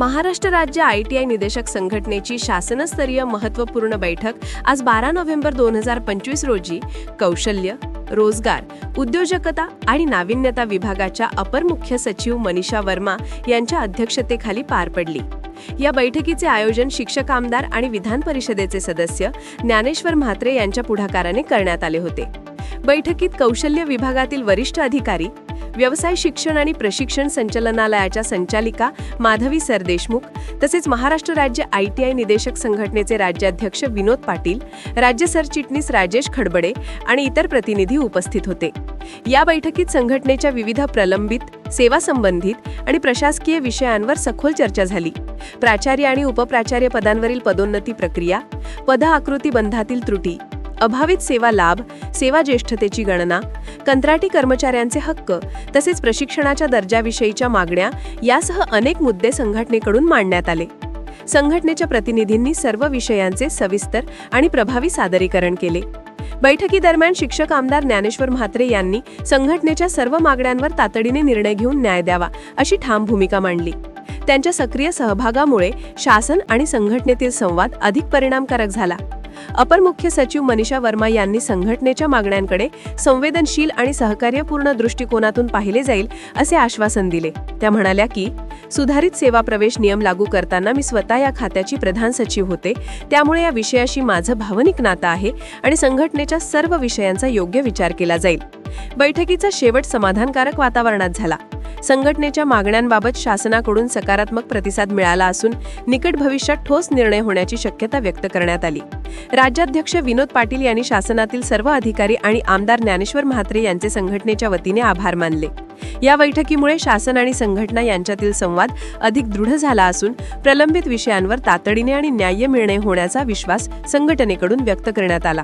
महाराष्ट्र राज्य I T I निदेशक संघटनेची शासनस्तरीय महत्त्वपूर्ण बैठक आज बारा नोव्हेंबर दोन हजार पंचवीस रोजी. कौशल्य रोजगार उद्योजकता आणि नाविन्यता विभागाच्या अपर मुख्य सचिव मनीषा वर्मा यांच्या अध्यक्षतेखाली पार पडली. या बैठकीचे आयोजन शिक्षक आमदार आणि विधान परिषदेचे सदस्य ज्ञानेश्वर म्हात्रे यांच्या पुढाकाराने करण्यात आले होते. बैठकीत कौशल्य विभागातील वरिष्ठ अधिकारी व्यवसाय शिक्षण आणि प्रशिक्षण संचालनालयाच्या संचालिका माधवी सरदेशमुख तसेच महाराष्ट्र राज्य आय टी आय निदेशक संघटनेचे राज्याध्यक्ष विनोद पाटील राज्य सरचिटणीस राजेश खडबडे आणि इतर प्रतिनिधी उपस्थित होते. या बैठकीत संघटनेच्या विविध प्रलंबित सेवा संबंधित आणि प्रशासकीय विषयांवर सखोल चर्चा झाली. प्राचार्य आणि उपप्राचार्य पदांवरील पदोन्नती प्रक्रिया पद आकृती बंधातील त्रुटी अभावित सेवा लाभ सेवा ज्येष्ठतेची गणना कंत्राटी कर्मचाऱ्यांचे हक्क तसेच प्रशिक्षणाच्या दर्जाविषयीच्या मागण्या यासह अनेक मुद्दे संघटनेकडून मांडण्यात आले. संघटनेच्या प्रतिनिधींनी सर्व विषयांचे सविस्तर आणि प्रभावी सादरीकरण केले. बैठकीदरम्यान शिक्षक आमदार ज्ञानेश्वर म्हात्रे यांनी संघटनेच्या सर्व मागण्यांवर तातडीने निर्णय घेऊन न्याय द्यावा अशी ठाम भूमिका मांडली. त्यांच्या सक्रिय सहभागामुळे शासन आणि संघटनेतील संवाद अधिक परिणामकारक झाला. अपर मुख्य सचिव मनीषा वर्मा यांनी संघटनेच्या मागण्यांकडे संवेदनशील आणि सहकार्यपूर्ण दृष्टिकोनातून पाहिले जाईल असे आश्वासन दिले. त्या म्हणाल्या की सुधारित सेवा प्रवेश नियम लागू करताना मी स्वतः या खात्याची प्रधान सचिव होते. त्यामुळे या विषयाशी माझं भावनिक नातं आहे आणि संघटनेच्या सर्व विषयांचा योग्य विचार केला जाईल. बैठकीचा शेवट समाधानकारक वातावरणात झाला. संघटनेच्या मागण्यांबाबत शासनाकडून सकारात्मक प्रतिसाद मिळाला असून निकट भविष्यात ठोस निर्णय होण्याची शक्यता व्यक्त करण्यात आली. राज्याध्यक्ष विनोद पाटील यांनी शासनातील सर्व अधिकारी आणि आमदार ज्ञानेश्वर म्हात्रे यांचे संघटनेच्या वतीने आभार मानले. या बैठकीमुळे शासन आणि संघटना यांच्यातील संवाद अधिक दृढ झाला असून प्रलंबित विषयांवर तातडीने आणि न्याय्य निर्णय होण्याचा विश्वास संघटनेकडून व्यक्त करण्यात आला.